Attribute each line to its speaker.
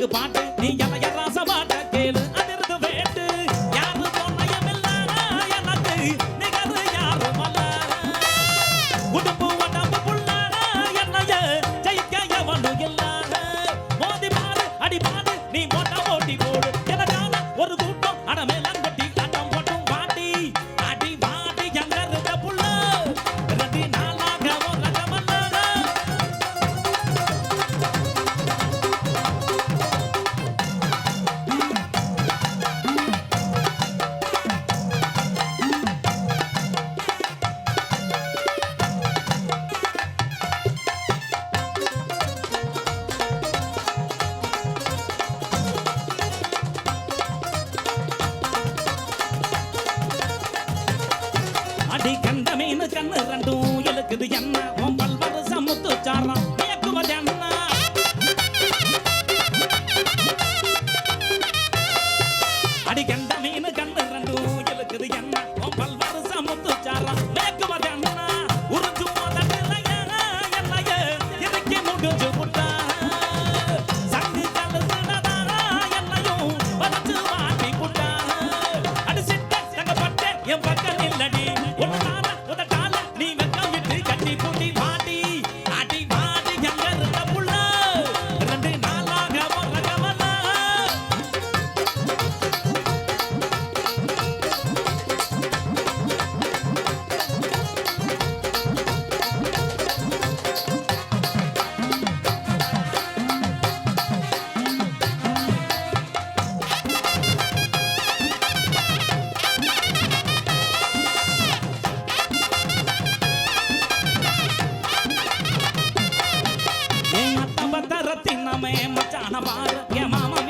Speaker 1: இது பாட்டு நீ எல்லாம் ராசமாட்ட கேளு. மீன் கண்ணு ரெண்டும் எழுக்குது என்ன? உன் பல்வது சமுத்து சாரம் இயக்குவது என்ன? மானமே மச்சான பாரு என் மாமமே